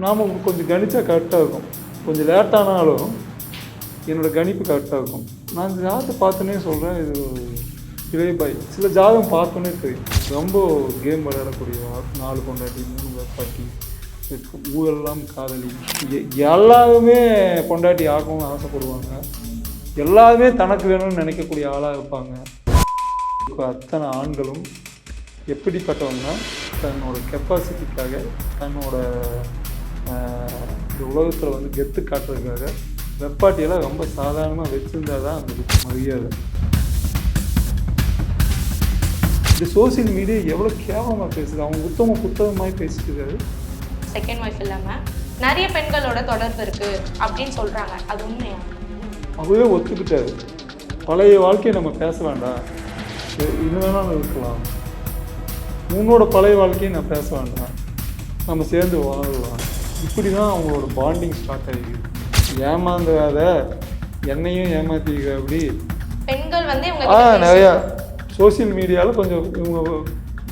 நாம் கொஞ்சம் கணிச்சா கரெக்டாக இருக்கும். கொஞ்சம் லேட்டானாலும் என்னோடய கணிப்பு கரெக்டாக இருக்கும். நான் இந்த ஜாதகத்தை பார்த்தோன்னே சொல்கிறேன் இது இளைய பாய் சில ஜாதகம் பார்த்தோன்னே தெரியும் ரொம்ப கேம் விளையாடக்கூடிய ஆள். நாலு பொண்டாட்டி மூணு பாட்டி ஊரெல்லாம் காதலி. எல்லாருமே பொண்டாட்டி ஆகணும்னு ஆசைப்படுவாங்க. எல்லாருமே தனக்கு வேணும்னு நினைக்கக்கூடிய ஆளாக இருப்பாங்க. இப்போ அத்தனை ஆண்களும் எப்படிப்பட்டவங்க தன்னோட கெப்பாசிட்டிக்காக தன்னோட இந்த உலகத்தில் வந்து கெத்து காட்டுறதுக்காக வெப்பாட்டியெல்லாம் ரொம்ப சாதாரணமாக வச்சுருந்தா தான் அந்த மரியாதை. இந்த சோசியல் மீடியா எவ்வளோ கேவலமாக பேசுது. அவங்க உத்தம புத்தகமாய் பேசிட்டு இருக்காரு. செகண்ட் ஒய்ஃப் இல்லாம நிறைய பெண்களோட தொடர்பு இருக்கு அப்படின்னு சொல்றாங்க. அது உண்மையா? அவரே ஒத்துக்கிட்டாரு. பழைய வாழ்க்கையை நம்ம பேச வேண்டாம். இது வேணாலும் இருக்கலாம். உன்னோட பழைய வாழ்க்கையை நான் பேச வேண்டாம். நம்ம சேர்ந்து வாழலாம். இப்படி தான் அவங்களோட பாண்டிங் ஸ்டார்ட் ஆகிருக்கு ஏமாந்துடாத என்னையும் ஏமாத்திக்க அப்படி பெண்கள் வந்து ஆ நிறையா சோஷியல் மீடியாவில் கொஞ்சம் இவங்க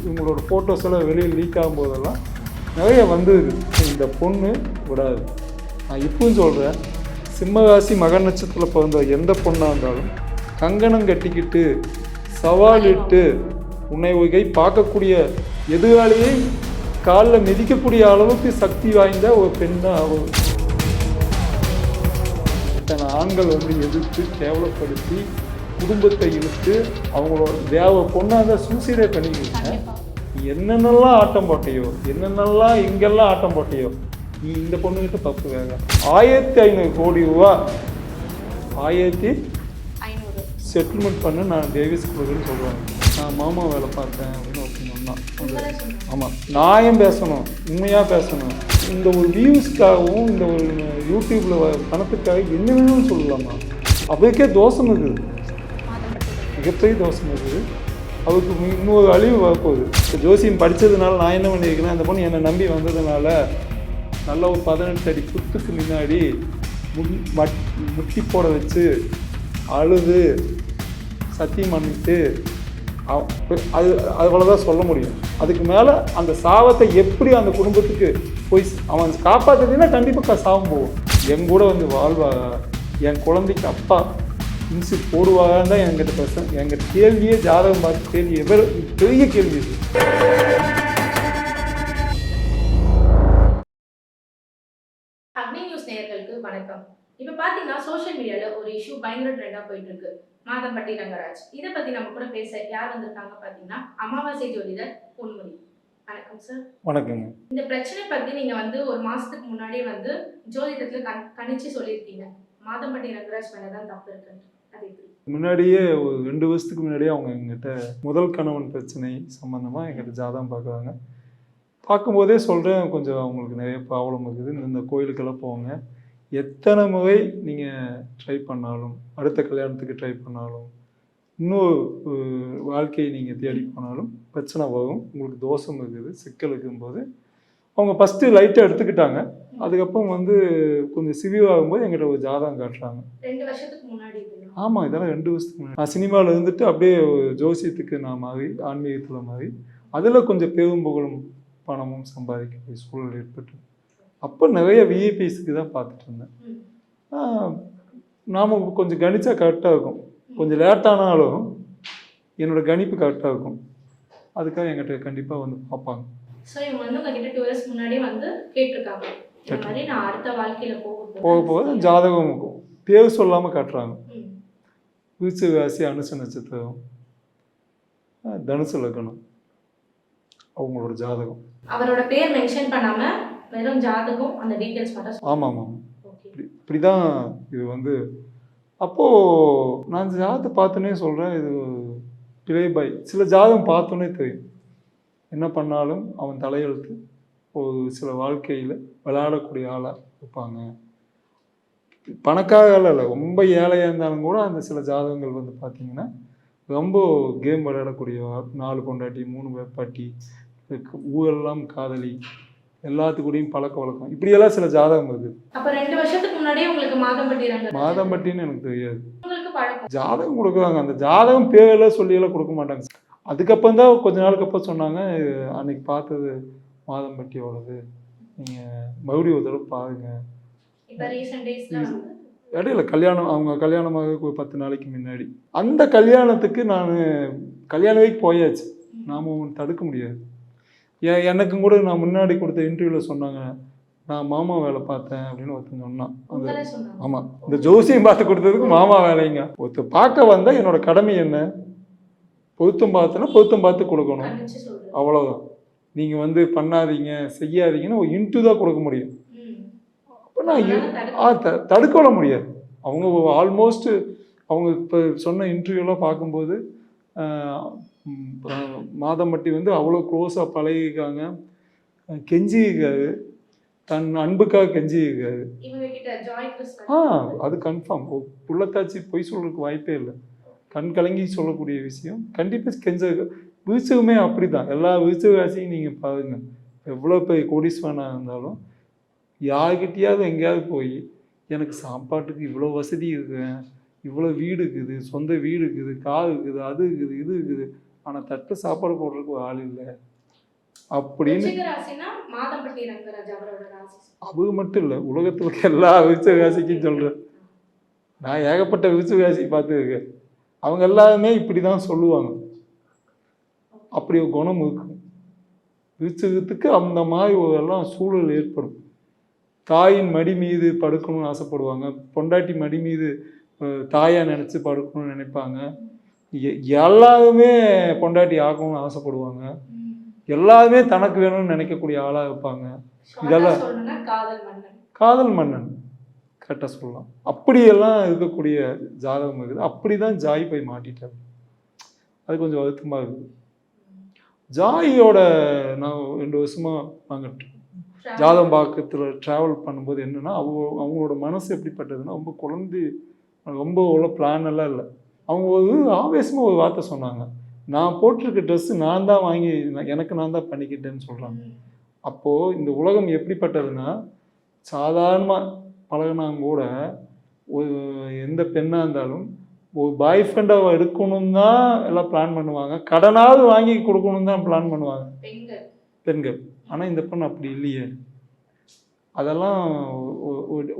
இவங்களோட ஃபோட்டோஸ் எல்லாம் வெளியில் லீக் ஆகும்போதெல்லாம் நிறைய வந்தது இந்த பொண்ணு விடாது. நான் இப்பவும் சொல்கிறேன் சிம்மராசி மக நட்சத்திரத்தில் பிறந்த எந்த பொண்ணாக இருந்தாலும் கங்கணம் கட்டிக்கிட்டு சவாலிட்டு உன்னை உகை பார்க்கக்கூடிய எதிராளியை காலில் மிதிக்கக்கூடிய அளவுக்கு சக்தி வாய்ந்த ஒரு பெண் தான் அவள் ஆண்கள் வந்து எதிர்த்து கேவலப்படுத்தி குடும்பத்தை இழுத்து அவங்களோட தேவ பொண்ணாக சூசைடே. நீ என்னென்னலாம் ஆட்டம் போட்டையோ என்னென்னலாம் இங்கெல்லாம் ஆட்டம் போட்டையோ நீ இந்த பொண்ணுகிட்ட தப்பு வேக ஆயிரத்தி ஐநூறு கோடி ரூபா. ஆயிரத்தி ஐநூறு. செட்டில்மெண்ட் பண்ண நான் டேவிஸ் கொடுக்குன்னு சொல்லுவாங்க நான் மாமா வேலை பார்த்தேன். ஆமாம் நியாயம் பேசணும் உண்மையாக பேசணும். இந்த ஒரு வியூஸ்க்காகவும் இந்த ஒரு யூடியூப்பில் பணத்துக்காக என்ன வேணும்னு சொல்லலாமா? அவருக்கே தோஷம் இருக்குது மிகப்பெரிய தோஷம் இருக்குது அவருக்கு இன்னொரு அழிவு வரப்போகுது. இப்போ ஜோசியம் படித்ததுனால நான் என்ன பண்ணியிருக்கேன்னா அந்த பொண்ணு என்னை நம்பி வந்ததுனால நல்ல ஒரு பதினெட்டு அடி குத்துக்கு முன்னாடி முட்டி போட வச்சு அழுது சத்தியம் பண்ணிட்டு அது அவ்வளோதான் சொல்ல முடியும். அதுக்கு மேலே அந்த சாவத்தை எப்படி அந்த குடும்பத்துக்கு போய் அவன் காப்பாற்றுறதுன்னா கண்டிப்பாக சாவம் போகும். என் கூட வந்து வாழ்வா என் குழந்தைக்கு அப்பா இன்சு போடுவாங்கன்னு தான் என்கிட்ட பேச என்கிட்ட கேள்வியே ஜாதகம் பார்த்து கேள்வி எவ்வளோ பெரிய கேள்வி இது. பயங்கர ட்ரெண்டாக போயிட்டு இருக்கு மாதம்பட்டி ரங்கராஜ். இதை பற்றி நம்ம கூட பேச யார் வந்திருக்காங்க பார்த்தீங்கன்னா அமாவாசை ஜோதிடர் பொன்முடி. வணக்கம் சார் வணக்கங்க. இந்த பிரச்சனை பற்றி நீங்கள் வந்து ஒரு மாதத்துக்கு முன்னாடியே வந்து ஜோதிடத்தில் கண் கணிச்சு சொல்லியிருக்கீங்க. மாதம்பட்டி ரங்கராஜ் மேலே தான் தப்பு இருக்கு. அது முன்னாடியே ஒரு ரெண்டு வருஷத்துக்கு முன்னாடியே அவங்க எங்கிட்ட முதல் கணவன் பிரச்சனை சம்மந்தமாக எங்கிட்ட ஜாதகம் பார்க்குறாங்க. பார்க்கும்போதே சொல்கிறேன் கொஞ்சம் அவங்களுக்கு நிறைய ப்ராப்ளம் இருக்குது. இந்த கோயிலுக்கெல்லாம் போங்க. எத்தனை முறை நீங்கள் ட்ரை பண்ணாலும் அடுத்த கல்யாணத்துக்கு ட்ரை பண்ணாலும் இன்னொரு அஹ், வாழ்க்கையை நீங்கள் தேடி போனாலும் பிரச்சனை வரும். உங்களுக்கு தோஷம் இருக்குது சிக்கல் இருக்கும்போது. அவங்க ஃபஸ்ட்டு லைட்டாக எடுத்துக்கிட்டாங்க. அதுக்கப்புறம் வந்து கொஞ்சம் சிவிவ் ஆகும்போது எங்கிட்ட ஒரு ஜாதகம் காட்டுறாங்க. ஆமாம் இதெல்லாம் ரெண்டு வருஷத்துக்கு முன்னாடி. நான் சினிமாவில் இருந்துட்டு அப்படியே ஜோசியத்துக்கு நான் மாறி ஆன்மீகத்தில் மாறி அதில் கொஞ்சம் பெரும் புகழும் பணமும் சம்பாதிக்கக்கூடிய சூழல் ஏற்பட்டு. அப்போ நிறைய விஐபிஸ்க்கு தான் பார்த்துட்டு இருந்தேன். நாம் கொஞ்சம் கணிச்சா கரெக்டாக இருக்கும். கொஞ்சம் லேட்டானாலும் என்னோட கணிப்பு கரெக்டாக இருக்கும். அதுக்காக என்கிட்ட கண்டிப்பாக வந்து பார்ப்பாங்க. ஸோ இவங்க வந்து உங்ககிட்ட டூ இயர்ஸ் முன்னாடியே வந்து கேட்டிருக்காங்க. இந்த மாதிரி நான் அடுத்த வாழ்க்கையில போக போக போக ஜாதகம் பேர் சொல்லாமல் காட்டுறாங்க. ம். விருச்சிக ராசி அனுச நட்சத்திரம். தனுசு லக்னம். அவங்களோட ஜாதகம். அவரோட பேர் மென்ஷன் பண்ணாம வெறும் ஜாதகம் அந்த டீடைல்ஸ் மட்டும் ஆமாம் ஆமாம். இப்படி தான் இது வந்து அப்போது நான் இந்த ஜாதகத்தை பார்த்தோன்னே சொல்கிறேன் இது பிழை பாய் சில ஜாதகம் பார்த்தோன்னே தெரியும். என்ன பண்ணாலும் அவன் தலையெழுத்து ஒரு சில வாழ்க்கையில் விளையாடக்கூடிய ஆளாக இருப்பாங்க. பணக்கார ஆள் இல்லை ரொம்ப ஏழையாக இருந்தாலும் கூட அந்த சில ஜாதகங்கள் வந்து பார்த்தீங்கன்னா ரொம்ப கேம் விளையாடக்கூடிய. நாலு பொண்டாட்டி மூணு வெப்பாட்டி ஊரெல்லாம் காதலி எல்லாத்துக்கூடயும் பழக்க வழக்கம். இப்படியெல்லாம் சில ஜாதகம் இருக்குது அப்ப ரெண்டு வருஷத்துக்கு முன்னாடியே உங்களுக்கு மாதம்பட்டி மாதம்பட்டின்னு எனக்கு தெரியாது. ஜாதகம் கொடுக்குறாங்க. அந்த ஜாதகம் பேரெல்லாம் சொல்லியெல்லாம் கொடுக்க மாட்டாங்க. அதுக்கப்புறம் தான் கொஞ்ச நாளுக்கு அப்புறம் சொன்னாங்க அன்னைக்கு பார்த்தது மாதம்பட்டியோடது. நீங்கள் மறுபடியும் ஒரு தடவை வந்து இடையில கல்யாணம் அவங்க கல்யாணமாக ஒரு பத்து நாளைக்கு முன்னாடி. அந்த கல்யாணத்துக்கு நான் கல்யாண வரைக்கும் போயாச்சு. நாம ஒன்று தடுக்க முடியாது. எனக்கும் கூட நான் முன்னாடி கொடுத்த இன்டர்வியூவில் சொன்னாங்க நான் மாமா வேலை பார்த்தேன் அப்படின்னு ஒருத்தன் சொன்னான். அந்த ஆமாம் இந்த ஜோசியம் பார்த்து கொடுத்ததுக்கு மாமா வேலைங்க. ஒருத்தர் பார்க்க வந்தால் என்னோட கடமை என்ன? பொருத்தம் பார்த்தனா பொருத்தம் பார்த்து கொடுக்கணும். அவ்வளோதான் நீங்கள் வந்து பண்ணாதீங்க செய்யாதீங்கன்னு ஒரு இன்ட்டு தான் கொடுக்க முடியும். அப்போ நான் த தடுக்க முடியாது. அவங்க ஆல்மோஸ்ட் அவங்க இப்போ சொன்ன இன்டர்வியூலாம் பார்க்கும்போது மாதம்பட்டி வந்து அவ்வளோ க்ளோஸாக பழகிருக்காங்க அஹ், கெஞ்சியிருக்காரு. தன் அன்புக்காக கிறிஸ்டன் ஆ அது கன்ஃபார்ம் புள்ளத்தாச்சி பொய் சொல்றதுக்கு வாய்ப்பே இல்லை. கண் கலங்கி சொல்லக்கூடிய விஷயம். கண்டிப்பாக கெஞ்ச விருச்சகமே அப்படி தான் எல்லா விருச்சகாசியும் நீங்கள் பாருங்க. எவ்வளோ பெரிய கோடீஸ்வரனாக இருந்தாலும் யார்கிட்டயாவது எங்கேயாவது போய் எனக்கு சாப்பாட்டுக்கு இவ்வளோ வசதி இருக்குது இவ்வளோ வீடு இருக்குது. சொந்த வீடு இருக்குது. கார் இருக்குது. அது இருக்குது. இது இருக்குது. ஆனால் தட்டு சாப்பாடு போடுறதுக்கு ஒரு ஆள் இல்லை. அப்படின்னு அவங்க மட்டும் இல்லை உலகத்தில் இருக்க எல்லா விருச்சகாசிக்கும் சொல்கிறேன் நான் ஏகப்பட்ட விருச்சகாசி பார்த்துருக்கேன். அவங்க எல்லாருமே இப்படி தான் சொல்லுவாங்க. அப்படி ஒரு குணம் இருக்கும் விருச்சகத்துக்கு அந்த மாதிரி ஒரு எல்லாம் சூழல் ஏற்படும். தாயின் மடி மீது படுக்கணும்னு ஆசைப்படுவாங்க. பொண்டாட்டி மடி மீது அஹ், தாயா நினச்சி படுக்கணும்னு நினைப்பாங்க. எல்லாருமே பொண்டாட்டி ஆக்கணும்னு ஆசைப்படுவாங்க. எல்லாருமே தனக்கு வேணும்னு நினைக்கக்கூடிய ஆளாக இருப்பாங்க. இதெல்லாம் காதல் மன்னன். கரெக்டாக சொல்லலாம். அப்படியெல்லாம் இருக்கக்கூடிய ஜாதகம் இருக்குது. அப்படி தான் ஜாய் போய் மாட்டிட்டார். அது கொஞ்சம் வருத்தமாக இருக்குது. ஜாயோட நான் ரெண்டு வருஷமாக நாங்கள் ஜாதகம் பார்க்கறதுல ட்ராவல் பண்ணும்போது என்னென்னா அவங்க அவங்களோட மனசு எப்படிப்பட்டதுன்னா ரொம்ப குழந்தை ரொம்ப உள்ள பிளான் எல்லாம் இல்லை. அவங்க ஒரு ஆவேசமாக ஒரு வார்த்தை சொன்னாங்க. நான் போட்டிருக்க ட்ரெஸ்ஸு நான் தான் வாங்கி எனக்கு நான் தான் பண்ணிக்கிட்டேன்னு சொல்கிறாங்க. அப்போது இந்த உலகம் எப்படிப்பட்டதுன்னா சாதாரணமாக பழகினாங்க கூட ஒரு எந்த பெண்ணாக இருந்தாலும் ஒரு பாய் ஃப்ரெண்டை எடுக்கணும் தான் எல்லாம் பிளான் பண்ணுவாங்க. கடனாவது வாங்கி கொடுக்கணும் தான் பிளான் பண்ணுவாங்க. பெண்கள். ஆனால் இந்த பெண் அப்படி இல்லையே. அதெல்லாம்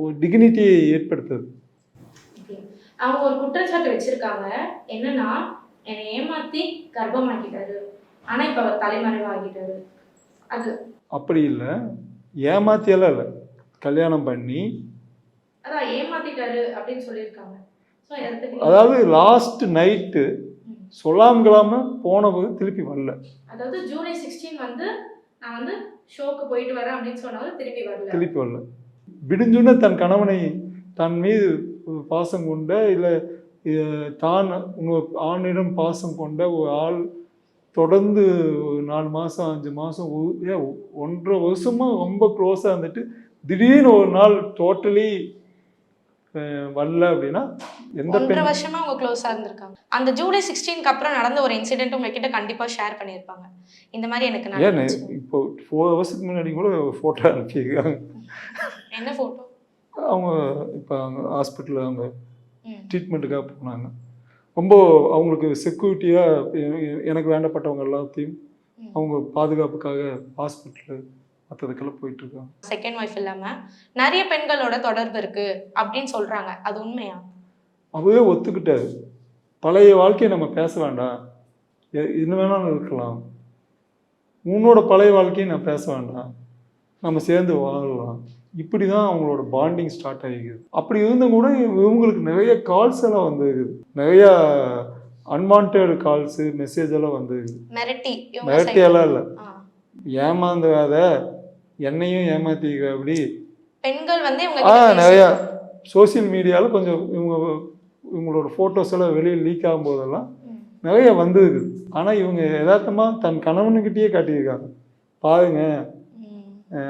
ஒரு டிக்னிட்டியை ஏற்படுத்துது. அவங்க ஒரு குற்றச்சாட்டு வச்சிருக்காங்க. என்னன்னா என்னை ஏமாத்தி கர்ப்பமாக்கிட்டாரு. ஆனா இப்ப அவர் தலைமறைவாகிட்டாரு. அது. அப்படி இல்லை. ஏமாத்தியெல்லாம் இல்லை. கல்யாணம் பண்ணி அதான் ஏமாத்திட்டாரு அப்படின்னு சொல்லியிருக்காங்க. அதாவது லாஸ்ட் நைட்டு. சொல்லாம போனது திருப்பி வரல. அதாவது ஜூலை சிக்ஸ்டீன் வந்து நான் வந்து ஷோக்கு போயிட்டு வரேன் அப்படின்னு சொன்னவர் திருப்பி வரல. திருப்பி வரல. விடிஞ்சுன்னு தன் கணவனை தன் மீது பாசம் கொண்ட இல்லை தான் ஆணிடம் பாசம் கொண்ட ஒரு ஆள் தொடர்ந்து ஒரு நாலு மாதம் அஞ்சு மாதம் ஒன்றரை வருஷமாக ரொம்ப க்ளோஸாக இருந்துட்டு திடீர்னு ஒரு நாள் டோட்டலி வரல அப்படின்னா எந்த ஒன்றரை வருஷமா அவங்க க்ளோஸா இருந்திருக்காங்க. அந்த ஜூலை சிக்ஸ்டீனுக்கு அப்புறம் நடந்த ஒரு இன்சிடென்ட் உங்ககிட்ட கண்டிப்பா ஷேர் பண்ணியிருப்பாங்க. இந்த மாதிரி எனக்கு ஏன் இப்போ ஃபோர் ஹவர்ஸுக்கு முன்னாடி கூட ஃபோட்டோ அனுப்பியிருக்காங்க. என்ன போட்டோ அவங்க இப்போ அவங்க ஹாஸ்பிட்டலில் அவங்க ட்ரீட்மெண்ட்டுக்காக போனாங்க. ரொம்ப அவங்களுக்கு செக்யூரிட்டியாக எனக்கு வேண்டப்பட்டவங்க எல்லாத்தையும். அவங்க பாதுகாப்புக்காக ஹாஸ்பிட்டலு மற்றதுக்கெல்லாம் போயிட்டுருக்காங்க. செகண்ட் ஒய்ஃப் இல்லாம நிறைய பெண்களோட தொடர்பு இருக்கு அப்படின்னு சொல்றாங்க. அது உண்மையா? அவரே ஒத்துக்கிட்டாரு. பழைய வாழ்க்கையை நம்ம பேச வேண்டாம். என்ன வேணாலும் இருக்கலாம். உன்னோட பழைய வாழ்க்கையை நான் பேச வேண்டாம். நம்ம சேர்ந்து வாழலாம். இப்படி தான் அவங்களோட பாண்டிங் ஸ்டார்ட் ஆகிக்குது அப்படி இருந்தும் கூட இவங்களுக்கு நிறைய கால்ஸ் எல்லாம் வந்துருக்குது. நிறையா அன்வான்ட் கால்ஸு மெசேஜ் எல்லாம் வந்துருக்குது. மிரட்டி எல்லாம் இல்லை. ஆ. ஏமாந்துடாத என்னையும் ஏமாத்திக்க அப்படி பெண்கள் வந்து ஆ நிறையா சோஷியல் மீடியாவில் கொஞ்சம் இவங்க இவங்களோட ஃபோட்டோஸ் எல்லாம் வெளியில் லீக் ஆகும்போதெல்லாம். நிறைய வந்துருக்குது. ஆனால் இவங்க யதார்த்தமாக தன் கணவனுக்கிட்டேயே காட்டியிருக்காங்க. பாருங்க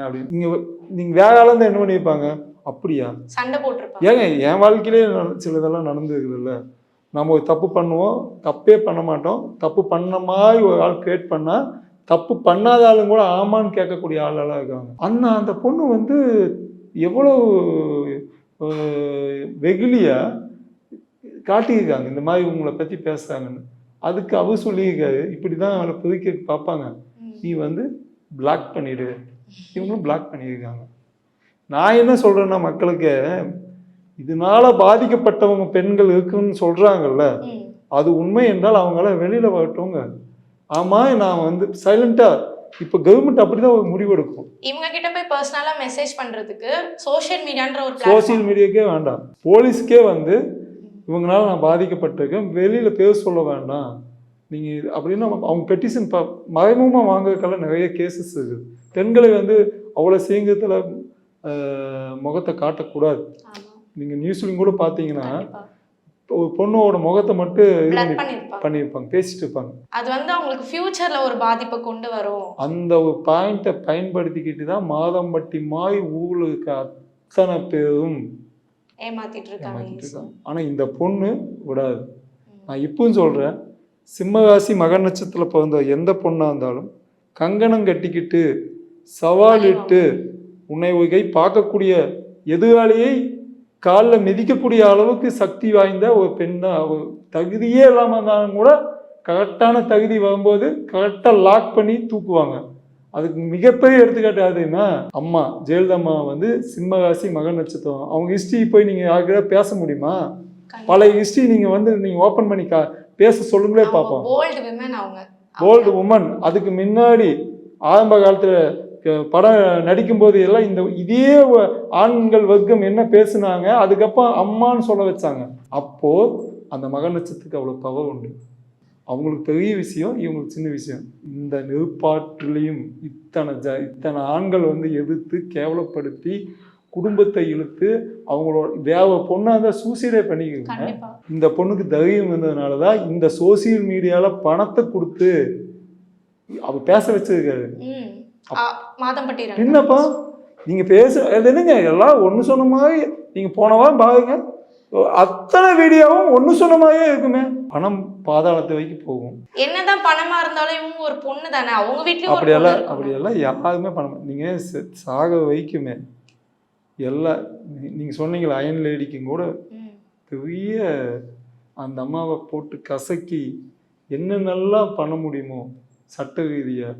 அப்படின்னு. நீங்கள் நீங்கள் வேற ஆளாக இருந்தால் என்ன பண்ணியிருப்பாங்க அப்படியா? சண்டை போட்டிருப்பாங்க. ஏங்க என் வாழ்க்கையிலே நட- சிலதெல்லாம் நடந்துருக்குதுல்ல. நம்ம ஒரு தப்பு பண்ணுவோம் தப்பே பண்ண மாட்டோம். தப்பு பண்ண மாதிரி ஒரு ஆள் கிரியேட் பண்ணால் தப்பு பண்ணாத ஆளுங்க கூட ஆமான்னு கேட்கக்கூடிய ஆளெல்லாம் இருக்காங்க. அண்ணா அந்த பொண்ணு வந்து எவ்வளோ வெகுளியா காட்டியிருக்காங்க. இந்த மாதிரி உங்களை பற்றி பேசுகிறாங்கன்னு அதுக்கு அவ சொல்லியிருக்காரு. இப்படி தான் அவளை புதுக்க பார்ப்பாங்க. நீ வந்து பிளாக் பண்ணிடு. இவங்களும் பிளாக் பண்ணியிருக்காங்க. நான் என்ன சொல்றேன்னா மக்களுக்கு இதனால பாதிக்கப்பட்டவங்க பெண்கள் இருக்குன்னு சொல்றாங்கல்ல. அது உண்மை என்றால் அவங்கள வெளியில வரட்டுங்க. ஆமா நான் வந்து சைலண்டா இப்ப கவர்மெண்ட் அப்படிதான் ஒரு முடிவெடுக்கும். இவங்க கிட்ட போய் பர்சனலா மெசேஜ் பண்றதுக்கு சோஷியல் மீடியான்ற ஒரு சோசியல் மீடியாக்கே வேண்டாம். போலீஸ்க்கே வந்து இவங்களால நான் பாதிக்கப்பட்டிருக்கேன். வெளியில பேர் சொல்ல வேண்டாம். நீங்க அப்படின்னு அவங்க- பெட்டிஷன் மறைமுகமாக வாங்குறதுக்கெல்லாம் நிறைய கேசஸ் இருக்குது பெண்களை வந்து அவ்வளோ சீங்கிரத்தில் முகத்தை காட்டக்கூடாது. ஆமா. நீங்க நியூஸ்லையும் கூட பார்த்தீங்கன்னா ஒரு பொண்ணோட முகத்தை மட்டும் பண்ணியிருப்பாங்க பேசிட்டு இருப்பாங்க. அது வந்து அவங்களுக்கு ஃபியூச்சர்ல ஒரு பாதிப்பை கொண்டு வரும். அந்த ஒரு பாயிண்ட்டை பயன்படுத்திக்கிட்டு தான் மாதம்பட்டி மாய் ஊரில் இருக்க அத்தனை பேரும் ஏமாத்திட்டு இருக்காங்க ஆனால் இந்த பொண்ணு விடாது. நான் இப்பவும் சொல்கிறேன் சிம்மராசி மக நட்சத்திரத்தில் பிறந்த எந்த பொண்ணாக இருந்தாலும் கங்கணம் கட்டிக்கிட்டு சவாலிட்டு உன்னை ஒரு கை பார்க்கக்கூடிய எதிராளியை காலில் மிதிக்கக்கூடிய அளவுக்கு சக்தி வாய்ந்த ஒரு பெண் தான். அவ தகுதியே இல்லாமல் இருந்தாலும் கூட கரெக்டான தகுதி வரும்போது கரெக்டாக லாக் பண்ணி தூக்குவாங்க. அதுக்கு மிகப்பெரிய எடுத்துக்காட்டு யாருன்னா அம்மா ஜெயலலிதா வந்து சிம்மராசி மக நட்சத்திரம். அவங்க ஹிஸ்ட்ரி போய் நீங்கள் யாருக்கிட்ட பேச முடியுமா. பழைய ஹிஸ்ட்ரி நீங்கள் வந்து நீங்கள் ஓப்பன் பண்ணி கா பேச சொல்லுங்களே பார்ப்போம். போல்டு உமன் அதுக்கு முன்னாடி ஆரம்ப காலத்தில் படம் நடிக்கும்போது எல்லாம் இந்த இதே ஆண்கள் வர்க்கம் என்ன பேசுனாங்க அதுக்கப்புறம் அம்மான்னு சொல்ல வச்சாங்க. அப்போ அந்த மக நட்சத்திரத்துக்கு அவ்வளோ பவர் உண்டு. அவங்களுக்கு பெரிய விஷயம் இவங்களுக்கு சின்ன விஷயம். இந்த நெருப்பாற்றிலையும் இத்தனை ஜ இத்தனை ஆண்கள் வந்து எதிர்த்து கேவலப்படுத்தி குடும்பத்தை இழுத்து அவங்களோட வேவ பொண்ணாக இருந்தால் சூசைடே பண்ணிக்கோங்க. கண்டிப்பா. இந்த பொண்ணுக்கு தைரியம் இருந்ததுனால தான் இந்த சோசியல் மீடியாவில் பணத்தை கொடுத்து அவ பேச வச்சிருக்காரு. மாதம்பட்டி. என்னப்பா? நீங்கள் பேச என்னங்க? எல்லாம் ஒன்று சொன்ன மாதிரி நீங்கள் போன வாரம் பாருங்க. அத்தனை வீடியோவும் ஒன்று சொன்ன மாதிரியே இருக்குமே. பணம் பாதாளத்தை வைக்க போகும். என்னதான் பணமா இருந்தாலும் இவங்க ஒரு பொண்ணு தானே? அவங்க வீட்லயும் அப்படியெல்லாம். அப்படியெல்லாம் யாருமே மாட்டாங்க நீங்கள் சாக வைக்குமே? எல்லாம் நீங்கள் சொன்னீங்களே அயன் லேடிக்கும் கூட. பெரிய அந்த அம்மாவை போட்டு கசக்கி என்னென்னலாம் பண்ண முடியுமோ சட்ட ரீதியாக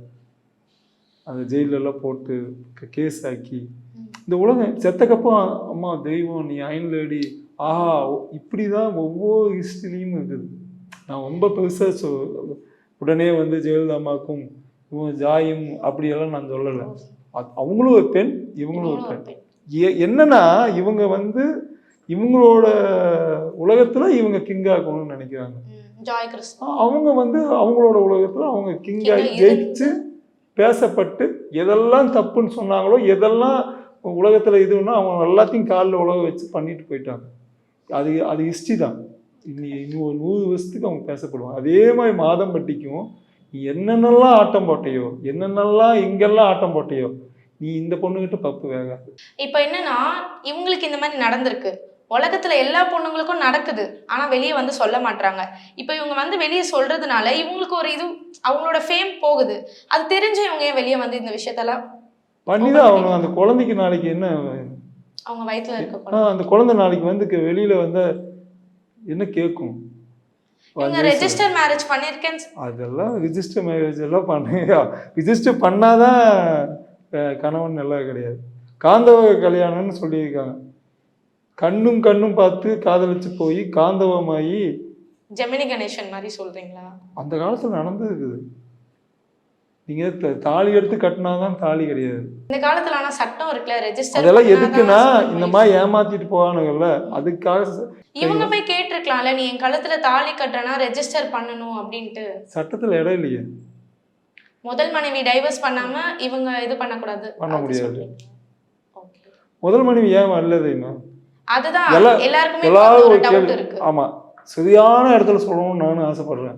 அந்த ஜெயிலெல்லாம் போட்டு கேஸ் ஆக்கி. இந்த உலகம் செத்தக்கப்புறம் அம்மா தெய்வம் நீ அயன் லேடி ஆஹா இப்படி தான் ஒவ்வொரு ஹிஸ்ட்ரிலையும் இருக்குது. நான் ரொம்ப பெருசாக சொ உடனே வந்து ஜெயலலிதா அம்மாக்கும் இவங்க ஜாயும் அப்படியெல்லாம் நான் சொல்லலை. அது- அவங்களும் ஒரு பெண் இவங்களும் ஒரு பெண். என்னன்னா இவங்க வந்து இவங்களோட உலகத்துல இவங்க கிங் ஆகணும்னு நினைக்கிறாங்க. அவங்க வந்து அவங்களோட உலகத்துல அவங்க கிங் ஆகி ஜெயிச்சு பேசப்பட்டு எதெல்லாம் தப்புன்னு சொன்னாங்களோ எதெல்லாம் உலகத்தில் இதுன்னா அவங்க எல்லாத்தையும் காலில் உலக வச்சு பண்ணிட்டு போயிட்டாங்க. அது அது ஹிஸ்ட்ரி தான். இனி இன்னும் ஒரு நூறு வருஷத்துக்கு அவங்க பேசப்படுவாங்க. அதே மாதிரி மாதம்பட்டிக்கும் நீ என்னென்னலாம் ஆட்டம் போட்டையோ என்னென்னலாம் எங்கெல்லாம் ஆட்டம் போட்டையோ நீ இந்த பொண்ணுகிட்ட பப்பு வேகாது. இப்போ என்னன்னா இவங்களுக்கு இந்த மாதிரி நடந்திருக்கு. உலகத்துல எல்லா பொண்ணுங்களுக்கும் நடக்குது. ஆனா வெளியே வந்து சொல்ல மாட்றாங்க. இப்போ இவங்க வந்து வெளியே சொல்றதுனால இவங்களுக்கு ஒரு இது அவங்களோட ஃபேம் போகுது. அது தெரிஞ்சு இவங்க ஏன் வெளியே வந்து இந்த விஷயத்தெல்லாம் பண்ணிதான் அவங்க அந்த குழந்தைக்கு நாளைக்கு என்ன? அவங்க வயித்துல இருக்க. அந்த குழந்தை நாளைக்கு வந்து வெளியில வந்து என்ன கேட்கும் ரெஜிஸ்டர் மேரேஜ் பண்ணிருக்கேன்னு அதெல்லாம் ரிஜிஸ்டர் மேரேஜ் எல்லாம் பண்ணுங்க ரிஜிஸ்டர் பண்ணாதான் கணவன் நல்லா கிடையாது. காந்தவ கல்யாணம்னு சொல்லியிருக்காங்க. கண்ணும் கண்ணும் பார்த்து காதலிச்சு போய் காந்தவமாகி ஜெமினி கணேசன் மாதிரி சொல்றீங்களா? அந்த காலத்துல நடந்துருக்குது நீங்க த- தாலி எடுத்து கட்டினாதான் தாலி கிடையாது. இந்த காலத்துல ஆனா சட்டம் இருக்குல்ல ரெஜிஸ்டர் அதெல்லாம் எதுக்குன்னா இந்த மாதிரி ஏமாத்திட்டு போவானுங்கல்ல அதுக்காக இவங்க போய் கேட்டிருக்கலாம்ல நீ என் கழுத்துல தாலி கட்டுறனா ரெஜிஸ்டர் பண்ணணும் அப்படின்ட்டு. சட்டத்துல இடம் இல்லையே. முதல் மனைவி டைவர்ஸ் பண்ணாம இவங்க இது பண்ணக்கூடாது. பண்ண முடியாது. முதல் மனைவி ஏன் வரல தெரியுமா? அதுதான். எல்லா- எல்லாருக்குமே எல்லாரும் இப்ப ஒரு ஒரு டவுட் கேள்வி இருக்கு. ஆமா. சரியான இடத்துல சொல்லணும்னு நானும் ஆசைப்படுறேன்.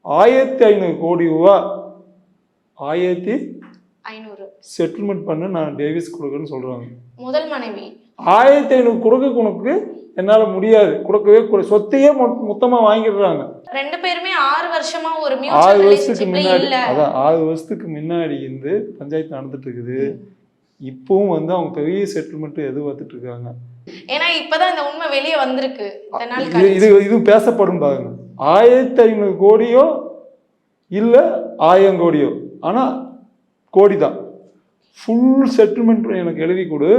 ஆயிரத்தி ஐநூறு கோடி ரூபா. ஆயிரத்தி ஐநூறு. செட்டில்மெண்ட் பண்ண நான் டேவிஸ் கொடுக்குறேன்னு சொல்றாங்க. முதல் மனைவி. ஆயிரத்தி ஐநூறு கொடுக்க உனக்கு என்னால முடியாது. கொடுக்கவே கூட சொத்தையே மொ- மொத்தமா வாங்கிடுறாங்க. ரெண்டு பேருமே ஆறு வருஷமா ஒரு ஆறு வருஷத்துக்கு முன்னாடி அதான் ஆறு வருஷத்துக்கு முன்னாடி இருந்து பஞ்சாயத்து நடந்துட்டு இருக்குது. இப்பவும் வந்து அவங்க பெரிய செட்டில்மெண்ட் எதிர்பார்த்துட்டு இருக்காங்க. ஏன்னா இப்பதான் இந்த உண்மை வெளியே வந்திருக்கு. இது. இது பேசப்படும் பாருங்க. ஆயிரத்தி ஐநூறு கோடியோ இல்லை ஆயிரம் கோடியோ. ஆனால் கோடி தான் ஃபுல் செட்டில்மெண்ட் எனக்கு எழுதி கொடு.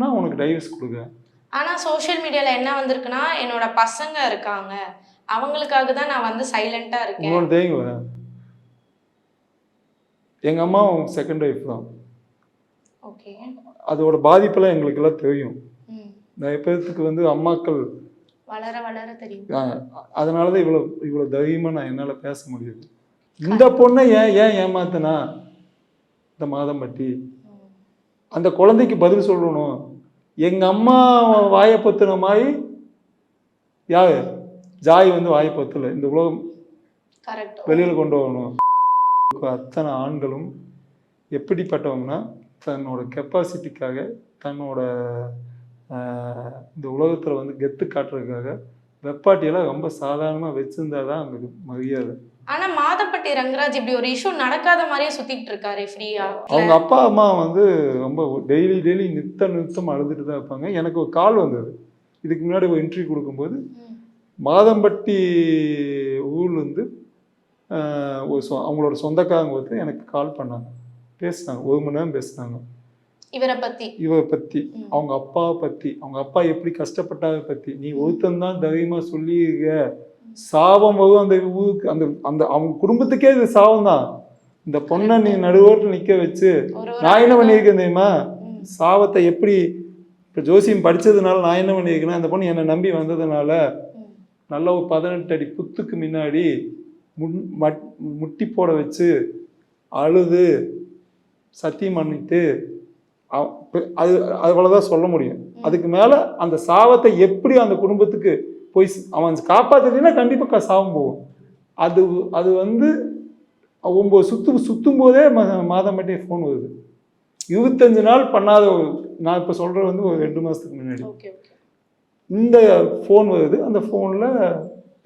நான் உனக்கு டைவர்ஸ் கொடுக்குறேன். ஆனா சோஷியல் மீடியால என்ன வந்திருக்குன்னா என்னோட பசங்க இருக்காங்க. அவங்களுக்காக தான் நான் வந்து சைலண்டா இருக்கேன். உங்களோட தெரியுங்களா? எங்கள் அம்மா செகண்ட் ஒய்ஃப் தான். ஓகே அதோட பாதிப்பெல்லாம் எங்களுக்கு எல்லாம் தெரியும். நிறைய பேர்த்துக்கு வந்து அம்மாக்கள் வளர வளர தெரியும். அதனால தான் இவ்வளோ இவ்வளோ தைரியமாக நான் என்னால் பேச முடியுது. இந்த பொண்ணை ஏன் ஏன் ஏமாத்தினா? இந்த மாதம்பட்டி. ம். அந்த குழந்தைக்கு பதில் சொல்லணும். எங்கள் அம்மா வாயை பத்துன மாதிரி யார்? ஜாய் வந்து வாயை பத்தல. இந்த உலகம் வெளியில் கொண்டு வரணும். அத்தனை ஆண்களும் எப்படிப்பட்டவங்கன்னா தன்னோட கெப்பாசிட்டிக்காக தன்னோட இந்த உலகத்தில் வந்து கெத்து காட்டுறதுக்காக வெப்பாட்டியெல்லாம் ரொம்ப சாதாரணமாக வச்சிருந்தா தான் அங்கே மரியாதை. ஆனா மாதப்பட்டி ரங்கராஜ் இப்படி ஒரு இஷ்யூ நடக்காத மாதிரியே சுத்திட்டு இருக்காரு ஃப்ரீயா? அவங்க அப்பா அம்மா வந்து ரொம்ப டெய்லி டெய்லி நித்த நிறுத்தம் அழுதுட்டு தான் இருப்பாங்க. எனக்கு ஒரு கால் வந்தது. இதுக்கு முன்னாடி ஒரு இன்டர்வியூ கொடுக்கும்போது மாதம்பட்டி ஊர்லேருந்து ஒரு சொ அவங்களோட சொந்தக்காரங்க வந்து எனக்கு கால் பண்ணாங்க. பேசினாங்க. ஒரு மணி நேரம் பேசினாங்க. இவரை பத்தி. இவரை ம். அவங்க அப்பாவை பற்றி அவங்க அப்பா எப்படி கஷ்டப்பட்டாத பற்றி நீ தான் தைரியமாக சொல்லியிருக்க. சாபம் வரும் அந்த ஊருக்கு அந்த அந்த அவங்க குடும்பத்துக்கே இது சாபம் தான் இந்த பொண்ணை நீ நடுவோட்டில் நிற்க வச்சு நான் என்ன பண்ணியிருக்கேன் தெரியுமா. சாபத்தை எப்படி இப்போ ஜோசியம் படித்ததுனால நான் என்ன பண்ணியிருக்கேன்னா அந்த பொண்ணு என்னை நம்பி வந்ததுனால. நல்ல ஒரு பதினெட்டு அடி புத்துக்கு முன்னாடி முன் மட் முட்டி போட வச்சு அழுது சத்தியம் பண்ணிட்டு அது அவ்வளோதான் சொல்ல முடியும். அதுக்கு மேலே அந்த சாபத்தை எப்படி அந்த குடும்பத்துக்கு போய் அவன் காப்பாற்றுறதுன்னா கண்டிப்பாக சாபம் போகும். அது அது வந்து ஒம்பது சுத்து சுற்றும் போதே ம மாதம் மட்டும் ஃபோன் வருது. இருபத்தஞ்சு நாள் பண்ணாத நான் இப்போ சொல்கிறது வந்து ஒரு ரெண்டு மாதத்துக்கு முன்னாடி. இந்த ஃபோன் வருது. அந்த ஃபோனில்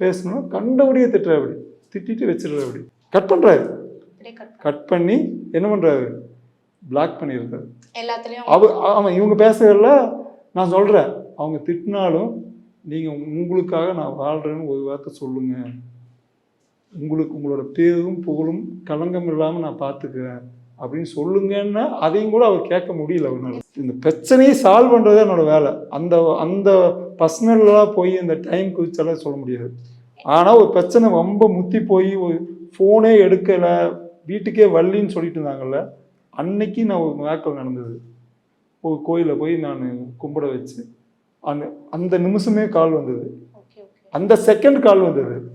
பேசணும் கண்டபடியே திட்டுற அப்படி திட்டிட்டு வச்சிடுற அப்படி கட் பண்ணுறாரு. கட் பண்ணி. என்ன பண்ணுறாரு பிளாக் எல்லாத்துலயும் அவ ஆமாம் இவங்க பேசுறதுல நான் சொல்கிறேன் அவங்க திட்டினாலும் நீங்கள் உங்களுக்காக நான் வாழ்கிறேன்னு ஒரு வார்த்தை சொல்லுங்கள் உங்களுக்கு உங்களோட பேரும் புகழும் களங்கம் இல்லாமல் நான் பார்த்துக்கிறேன். அப்படின்னு சொல்லுங்கன்னா அதையும் கூட அவர் கேட்க முடியல அவனால இந்த பிரச்சனையை சால்வ் பண்ணுறது என்னோட வேலை. அந்த அந்த பர்சனலாக போய் அந்த டைம் குறிச்செல்லாம் சொல்ல முடியாது. ஆனால் ஒரு பிரச்சனை ரொம்ப முத்தி போய் ஒரு ஃபோனே எடுக்கலை. வீட்டுக்கே வள்ளின்னு சொல்லிட்டு இருந்தாங்கல்ல. அன்னைக்கு நான் ஒரு மேக்கல் நடந்தது. ஒரு கோயிலில் போய் நான் கும்பிட வச்சு அந்த அந்த நிமிஷமே கால் வந்தது. அந்த செகண்ட் கால் வந்தது.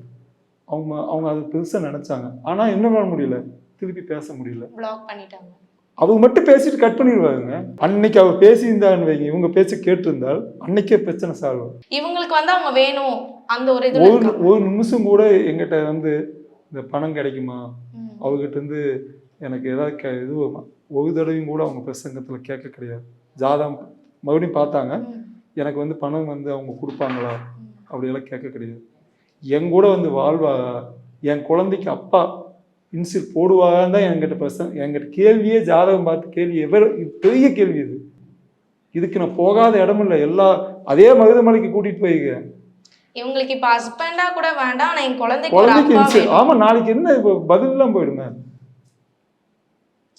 அவங்க அவங்க அது பெருசாக நினச்சாங்க. ஆனால் என்ன பண்ண முடியல? திருப்பி பேச முடியல. அவங்க மட்டும் பேசிட்டு கட் பண்ணிடுவாங்க. அன்னைக்கு அவர் பேசியிருந்தான்னு வைங்க இவங்க பேச்சு கேட்டிருந்தால் அன்னைக்கே பிரச்சனை சால்வ் இவங்களுக்கு வந்து அவங்க வேணும். அந்த ஒரு ஒரு. ஒரு நிமிஷம் கூட எங்கிட்ட வந்து இந்த பணம் கிடைக்குமா? ம். அவர்கிட்ட இருந்து எனக்கு ஏதாவது க இது? ஒரு தடவையும் கூட அவங்க பிரசங்கத்தில் கேட்க கிடையாது ஜாதகம் மறுபடியும் பார்த்தாங்க. எனக்கு வந்து பணம் வந்து அவங்க கொடுப்பாங்களா. அப்படியெல்லாம் கேட்க கிடையாது என் கூட வந்து வாழ்வாரா என் குழந்தைக்கு அப்பா இன்சில் போடுவாரான்னு தான் என்கிட்ட பிரசன் என்கிட்ட கேள்வியே ஜாதகம் பார்த்து கேள்வி எவர் பெரிய கேள்வி இது இதுக்கு நான் போகாத இடம் இல்லை எல்லா அதே மருதமலைக்கு கூட்டிட்டு போயிருக்கேன் இவங்களுக்கு இப்ப ஹஸ்பண்டா கூட வேண்டாம் ஆனா என் குழந்தைக்கு குழந்தைக்கு இன்சில். ஆமா நாளைக்கு என்ன இப்போ பதில்லாம் போயிடுமே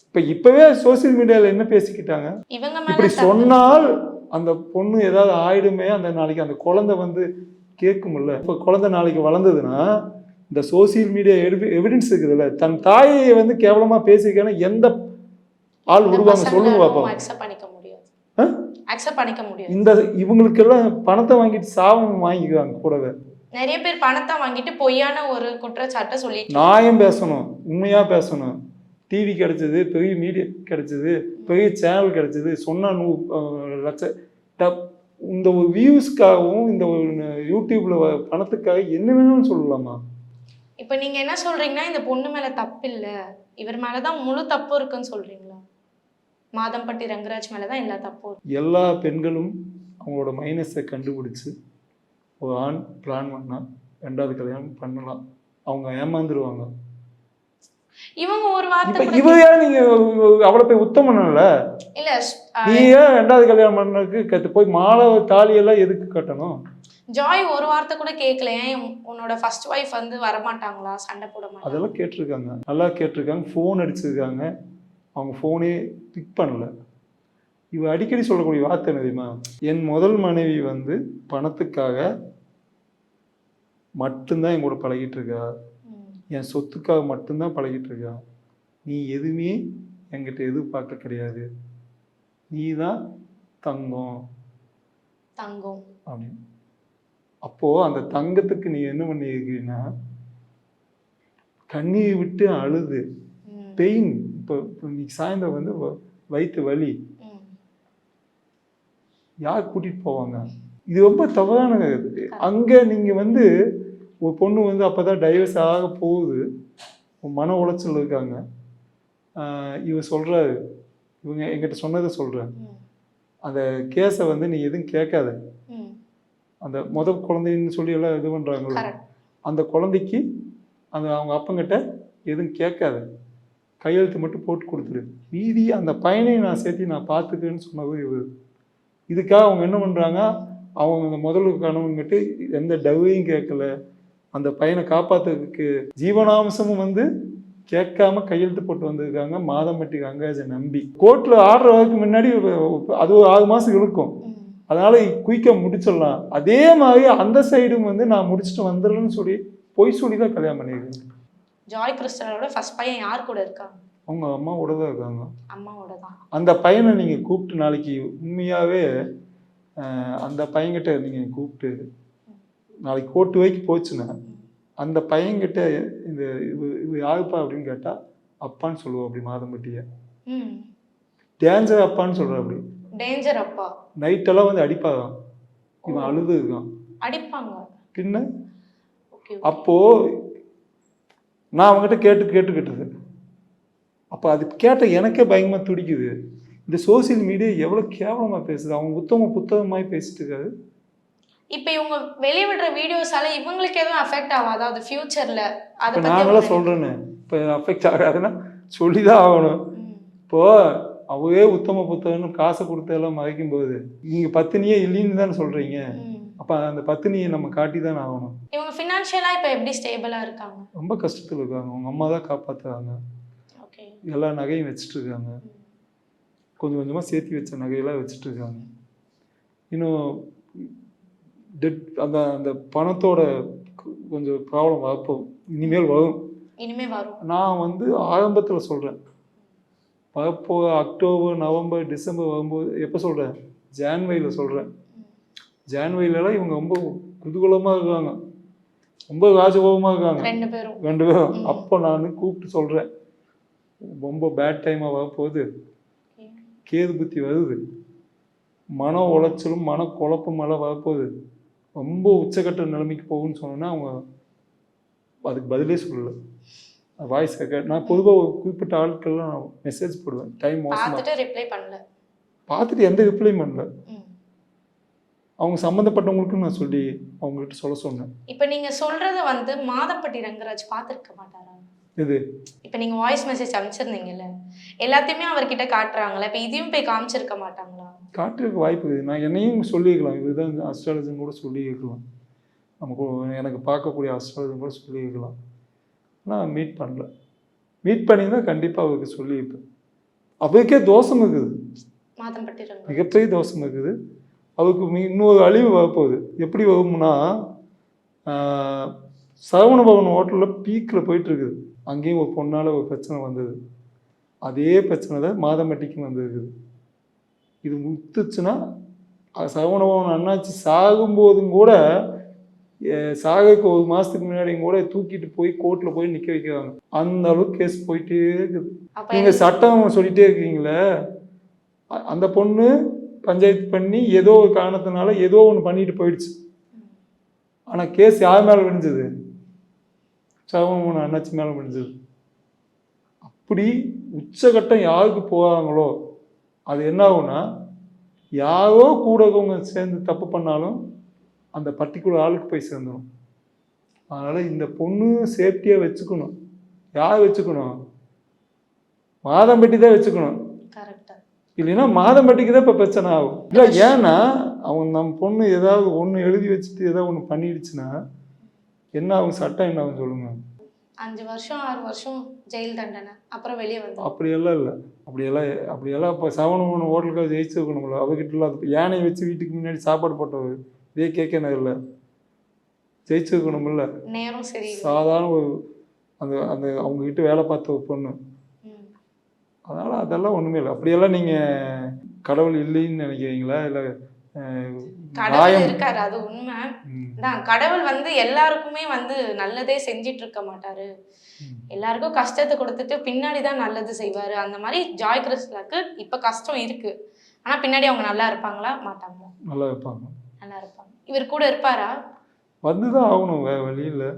இப்ப இப்பவே சோசியல் மீடியால என்ன பேசிக்கிட்டாங்க? இப்படி. சொன்னால் அந்த பொண்ணு ஏதாவது ஆயிடுமே அந்த நாளைக்கு அந்த குழந்தை வந்து கேட்கும்ல. இப்போ குழந்தை நாளைக்கு வளர்ந்ததுன்னா இந்த சோசியல் மீடியா எவிடன்ஸ் இருக்குதுல்ல தன் தாயை வந்து கேவலமா பேசியிருக்கான எந்த ஆள் விடுவாங்க சொல்லுங்க பாப்பா இந்த இவங்களுக்கெல்லாம் பணத்தை வாங்கிட்டு சாபம் வாங்கிக்குவாங்க கூடவே. நிறைய பேர் பணத்தை வாங்கிட்டு பொய்யான ஒரு குற்றச்சாட்டை சொல்லிட்டு நியாயம் பேசணும்? உண்மையா பேசணும். டிவி கிடைச்சது பெரிய மீடியா கிடைச்சது பெரிய சேனல் கிடைச்சது சொன்ன நூ லட்ச ட- இந்த ஒரு வியூஸ்க்காகவும் இந்த ஒரு யூடியூப்ல வ- பணத்துக்காக என்ன வேணும்னு சொல்லலாமா? இப்ப நீங்க என்ன சொல்றீங்கன்னா இந்த பொண்ணு மேல தப்பு இல்ல. இவர் மேலதான் முழு தப்பு இருக்குன்னு சொல்றீங்களா? மாதம்பட்டி ரங்கராஜ் மேலதான் எல்லா தப்பும் எல்லா பெண்களும் அவங்களோட மைனஸை கண்டுபிடிச்சு ஒரு ஆண் பிளான் பண்ணா ரெண்டாவது கல்யாணம் பண்ணலாம். அவங்க ஏமாந்துருவாங்க. இவங்க ஒரு வார்த்தை இவ ஏன் நீங்க அவளை போய் உத்தம் பண்ணல? இல்ல நீ ஏன் ரெண்டாவது கல்யாணம் பண்ணதுக்கு போய் மாலை தாலியெல்லாம் எதுக்கு கட்டணும்? ஜாய் ஒரு வார்த்தை கூட கேட்கல. ஏன் உன்னோட ஃபர்ஸ்ட் ஒய்ஃப் வந்து வரமாட்டாங்களா? சண்டை போட மாட்டாங்க அதெல்லாம் கேட்டிருக்காங்க. நல்லா கேட்டிருக்காங்க. ஃபோன் அடிச்சிருக்காங்க. அவங்க ஃபோனே பிக் பண்ணல. இவ அடிக்கடி சொல்லக்கூடிய வார்த்தை என்ன தெரியுமா? என் முதல் மனைவி வந்து பணத்துக்காக மட்டும்தான் என் கூட பழகிட்டு இருக்கா. என் சொத்துக்காக மட்டும்தான் பழகிட்டு இருக்கா நீ எதுவுமே என்கிட்ட எதிர்பார்க்க கிடையாது. நீ தான் தங்கம். தங்கம். அப்படின்னு. அப்போ அந்த தங்கத்துக்கு நீ என்ன பண்ணியிருக்கீங்கன்னா கண்ணீர் விட்டு அழுது. பெயின். இப்போ நீ சாயந்தரம் வந்து வ- வயித்து வலி. யார் கூட்டிட்டு போவாங்க? இது ரொம்ப தவறான இது. அங்க நீங்க வந்து ஒரு பொண்ணு வந்து அப்பதான் டைவர்ஸ் ஆக போகுது. மன உளைச்சல் இருக்காங்க. இவர் சொல்றாரு. இவங்க என்கிட்ட சொன்னதை சொல்றேன். ம். அந்த கேஸை வந்து நீ எதுவும் கேட்காத. அந்த முத குழந்தைன்னு சொல்லி எல்லாம் இது Correct. அந்த குழந்தைக்கு அந்த அவங்க அப்பங்கிட்ட எதுவும் கேட்காத. கையெழுத்து மட்டும் போட்டு கொடுத்துரு மீதி அந்த பையனை நான் சேர்த்து நான் பார்த்துக்கிறேன்னு சொன்னது இவர். இதுக்காக அவங்க என்ன பண்ணுறாங்க அவங்க அந்த முதல்ல கணவன்கிட்ட எந்த டவையும் கேட்கல. அந்த பையனை காப்பாத்துறதுக்கு ஜீவனாம்சமும் வந்து கேட்காம கையெழுத்து போட்டு வந்திருக்காங்க. மாதம்பட்டி கங்காஜை நம்பி. கோர்ட்டில் ஆர்டர் வரதுக்கு முன்னாடி அது ஒரு ஆறு மாதம் இழுக்கும் ம். அதனால குயிக்காக முடிச்சிடலாம். அதே மாதிரி அந்த சைடும் வந்து நான் முடிச்சுட்டு வந்துடுறேன்னு சொல்லி பொய் சொல்லி தான் கல்யாணம் பண்ணியிருக்கேன். ஜாய் கிறிஸ்டலோட ஃபர்ஸ்ட் பையன் யார் கூட இருக்காங்க அவங்க அம்மாவோட தான் இருக்காங்க. அம்மாவோட தான். அந்த பையனை நீங்கள் கூப்பிட்டு நாளைக்கு உண்மையாகவே அந்த பையன்கிட்ட நீங்கள் கூப்பிட்டு நாளைக்கு கோர்ட்டு வரைக்கும் போச்சுன்னா அந்த பையன்கிட்ட இந்த இது இது யாருப்பா அப்படின்னு கேட்டால் அப்பான்னு சொல்லுவோம் அப்படி மாதம்பட்டியை. டேஞ்சர் அப்பான்னு சொல்கிற அப்படி. டேஞ்சர் அப்பா. நைட்டெல்லாம் வந்து அடிப்பாங்க இவன் அழுது இருக்கான் அடிப்பாங்க. பின்ன? அப்போ நான் அவங்ககிட்ட கேட்டு கேட்டுக்கிட்டது. அப்போ அது கேட்ட எனக்கே பயங்கரமாக துடிக்குது. இந்த சோசியல் மீடியா எவ்வளோ கேவலமாக பேசுது. அவங்க உத்தம புத்தகமாய் பேசிட்டு இருக்காரு. இப்போ இவங்க வெளிய விடுற வீடியோஸால இவங்களுக்கு எதுவும் அஃபெக்ட் ஆகாதா அது ஃபியூச்சர்ல அத நாங்களாம் சொல்கிறேன்னு இப்போ அஃபெக்ட் ஆகாதுன்னா சொல்லி தான் ஆகணும். இப்போ அவவே உத்தம புத்தகம்னு காசை கொடுத்து எல்லாம் மறைக்கும் போது நீங்கள் பத்தினியே இல்லைன்னு தானே சொல்கிறீங்க ம். அப்போ அந்த பத்தினியை நம்ம காட்டி தானே ஆகணும். இவங்க ஃபினான்ஷியலா இப்போ எப்படி ஸ்டேபிளா இருக்காங்க? ரொம்ப கஷ்டத்தில் இருக்காங்க. அவங்க அம்மா தான் காப்பாற்றுறாங்க ஓகே. எல்லா நகையும் வச்சுட்டு இருக்காங்க. கொஞ்சம் கொஞ்சமாக சேர்த்து வச்ச நகையெல்லாம் வச்சுட்டு இருக்காங்க. இன்னும் டெட் அந்த அந்த பணத்தோட கொஞ்சம் ப்ராப்ளம் வரப்போ இனிமேல் வரும். இனிமே வரும். நான் வந்து ஆரம்பத்தில் சொல்கிறேன் வரப்போ அக்டோபர் நவம்பர் டிசம்பர் வரும்போது எப்போ சொல்கிறேன் ஜான்வரியில் சொல்கிறேன் ஜான்வரியிலலாம் இவங்க ரொம்ப குதூகலமாக இருக்காங்க. ரொம்ப ராஜபோகமாக இருக்காங்க. ரெண்டு பேரும். ரெண்டு பேரும். அப்போ நான் கூப்பிட்டு சொல்கிறேன் ரொம்ப பேட் டைமாக வரப்போகுது. கேது புத்தி வருது. மன உளைச்சலும் மன குழப்பமெல்லாம் வரப்போகுது. ரொம்ப உச்சக்கட்ட நிலைமைக்கு போகும்னு சொன்னோன்னா அவங்க அதுக்கு பதிலே சொல்லலை. வாய்ஸ் கேட்க நான் பொதுவாக ஒரு குறிப்பிட்ட ஆட்கள்லாம் நான் மெசேஜ் போடுவேன் டைம் மோசமாக ரிப்ளை பண்ணல. பார்த்துட்டு எந்த ரிப்ளை பண்ணல. அவங்க சம்மந்தப்பட்டவங்களுக்கும் நான் சொல்லி அவங்ககிட்ட சொல்ல சொன்னேன். இப்போ நீங்க சொல்றத வந்து மாதப்பட்டி ரங்கராஜ் பார்த்திருக்க மாட்டாரா? இது இப்போ நீங்க வாய்ஸ் மெசேஜ் அனுப்பிச்சிருந்தீங்கல்ல எல்லாத்தையுமே அவர்கிட்ட காட்டுறாங்களா இப்போ இதையும் போய் காமிச்சிருக்க மாட்டாங்களா? காட்டுறதுக்கு வாய்ப்பு இருக்குது நான் என்னையும் சொல்லியிருக்கலாம். இதுதான் அஸ்ட்ராலஜின்னு கூட சொல்லியிருக்கலாம். நமக்கு எனக்கு பார்க்கக்கூடிய அஸ்ட்ராலஜின்னு கூட சொல்லியிருக்கலாம். ஆனால் மீட் பண்ணல. மீட் பண்ணியிருந்தா கண்டிப்பாக அவருக்கு சொல்லியிருப்பேன். அவருக்கே தோஷம் இருக்குது. மிகப்பெரிய தோஷம் இருக்குது. அவருக்கு இன்னொரு அழிவு வரப்போகுது. எப்படி வரும்னா ஆஹ், சரவண பவன் ஹோட்டலில் பீக்கில் போயிட்டு இருக்குது. அங்கேயும் ஒரு பொண்ணால் ஒரு பிரச்சனை வந்தது. அதே பிரச்சனை தான் மாதம்பட்டிக்கும் வந்திருக்குது. இது முத்துச்சுன்னா அஹ், சரவண பவன் அண்ணாச்சி சாகும்போதும் கூட சாகக்கு ஒரு மாதத்துக்கு முன்னாடியும் கூட தூக்கிட்டு போய் கோர்ட்டில் போய் நிற்க வைக்கிறாங்க. அந்த அளவுக்கு கேஸ் போயிட்டே இருக்குது. அப்ப நீங்க சட்டம் சொல்லிட்டே இருக்கீங்களே? அந்த பொண்ணு பஞ்சாயத்து பண்ணி ஏதோ ஒரு காரணத்தினால ஏதோ ஒன்று பண்ணிட்டு போயிடுச்சு. ஆனா கேஸ் யார் மேல விழுந்தது? சவமோன அண்ணாச்சி மேல விழுந்தது. அப்படி உச்சகட்டம் யாருக்கு போகிறாங்களோ அது என்ன ஆகும்னா யாரோ கூட இருக்கவங்க சேர்ந்து தப்பு பண்ணாலும் அந்த பர்டிகுலர் ஆளுக்கு போய் சேர்ந்துடும் அதனால இந்த பொண்ணு சேஃப்டியாக வச்சுக்கணும். யார் வச்சுக்கணும்? மாதம்பட்டி தான் வச்சுக்கணும். இல்லைன்னா மாதம்பட்டிக்கு தான் இப்போ பிரச்சனை ஆகும். இல்லை ஏன்னா அவன் நம்ம பொண்ணு ஏதாவது ஒன்று எழுதி வச்சுட்டு ஏதாவது ஒன்று பண்ணிடுச்சுன்னா என்ன ஆகும்? சட்டம் என்ன ஆகும் சொல்லுங்க. அஞ்சு வருஷம் ஆறு வருஷம் ஜெயில் தண்டனை. அப்புறம் வெளியே வந்து அப்படியெல்லாம் இல்லை. அப்படியெல்லாம் அப்படியெல்லாம் இப்போ செவன் ஹோட்டலுக்கு ஜெயிச்சிருக்கணும்ல. அவகிட்டலாம் அது யானையை வச்சு வீட்டுக்கு முன்னாடி சாப்பாடு போட்டவர் இதே கேட்க நகரில். ஜெயிச்சிருக்கணும்ல. நேரம் சரி சாதாரண ஒரு அந்த அந்த அவங்க கிட்ட வேலை பார்த்த ஒரு பொண்ணு. அதனால் அதெல்லாம் ஒன்றுமே இல்லை. அப்படியெல்லாம் நீங்கள் கடவுள் இல்லைன்னு நினைக்கிறீங்களா? இல்லை கடவுள் இருக்காரு அது உண்மை. தான் கடவுள் வந்து எல்லாருக்குமே வந்து நல்லதே செஞ்சிட்டு இருக்க மாட்டாரு. எல்லாருக்கும் கஷ்டத்தை கொடுத்துட்டு பின்னாடி தான் நல்லது செய்வாரு. அந்த மாதிரி ஜாய் கிறிஸ்லாக்கு இப்ப கஷ்டம் இருக்கு. ஆனா பின்னாடி அவங்க நல்லா இருப்பாங்களா? மாட்டாங்களா நல்லா இருப்பாங்க. நல்லா இருப்பாங்க. இவர் கூட இருப்பாரா? வந்து தான் ஆகணும் வேறு வழி இல்லை.